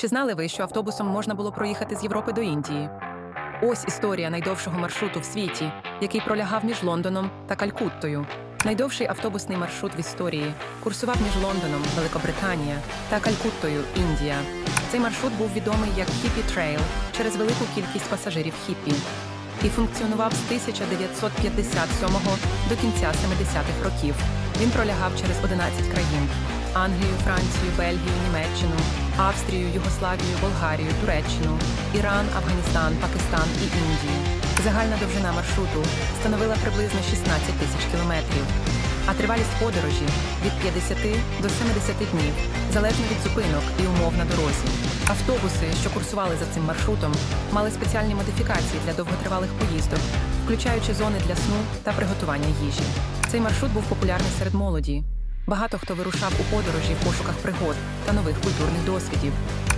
Чи знали ви, що автобусом можна було проїхати з Європи до Індії? Ось історія найдовшого маршруту в світі, який пролягав між Лондоном та Калькуттою. Найдовший автобусний маршрут в історії курсував між Лондоном, Великобританія та Калькуттою, Індія. Цей маршрут був відомий як Хіппі Трейл через велику кількість пасажирів хіппі і функціонував з 1957 до кінця 70-х років. Він пролягав через 11 країн: Англію, Францію, Бельгію, Німеччину, Австрію, Югославію, Болгарію, Туреччину, Іран, Афганістан, Пакистан і Індію. Загальна довжина маршруту становила приблизно 16 тисяч кілометрів, а тривалість подорожі від 50 до 70 днів, залежно від зупинок і умов на дорозі. Автобуси, що курсували за цим маршрутом, мали спеціальні модифікації для довготривалих поїздок, включаючи зони для сну та приготування їжі. Цей маршрут був популярний серед молоді. Багато хто вирушав у подорожі в пошуках пригод та нових культурних досвідів.